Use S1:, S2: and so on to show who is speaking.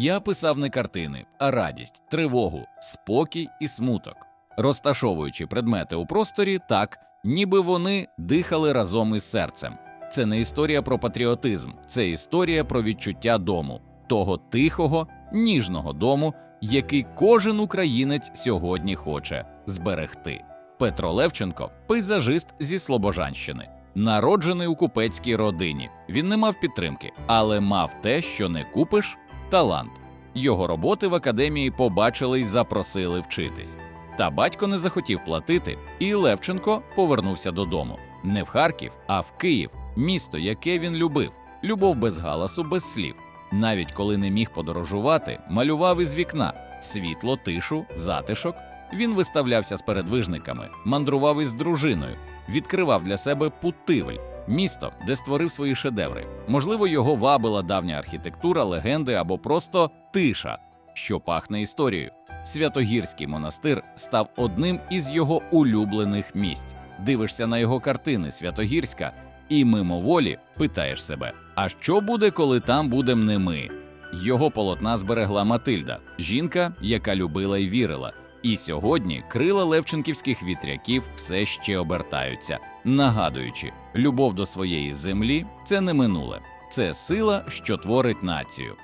S1: Я писав не картини, а радість, тривогу, спокій і смуток, розташовуючи предмети у просторі так, ніби вони дихали разом із серцем. Це не історія про патріотизм, це історія про відчуття дому, того тихого, ніжного дому, який кожен українець сьогодні хоче зберегти. Петро Левченко пейзажист зі Слобожанщини, народжений у купецькій родині. Він не мав підтримки, але мав те, що не купиш талант. Його роботи в академії побачили й запросили вчитись. Та батько не захотів платити, і Левченко повернувся додому. Не в Харків, а в Київ, місто, яке він любив. Любов без галасу, без слів. Навіть коли не міг подорожувати, малював із вікна світло, тишу, затишок. Він виставлявся з передвижниками, мандрував із дружиною, відкривав для себе Путивль, місто, де створив свої шедеври. Можливо, його вабила давня архітектура, легенди або просто тиша, що пахне історією. Святогірський монастир став одним із його улюблених місць. Дивишся на його картини Святогірська, і мимоволі питаєш себе: а що буде, коли там будем не ми? Його полотна зберегла Матильда, жінка, яка любила і вірила. І сьогодні крила левченківських вітряків все ще обертаються, нагадуючи, любов до своєї землі це не минуле, це сила, що творить націю.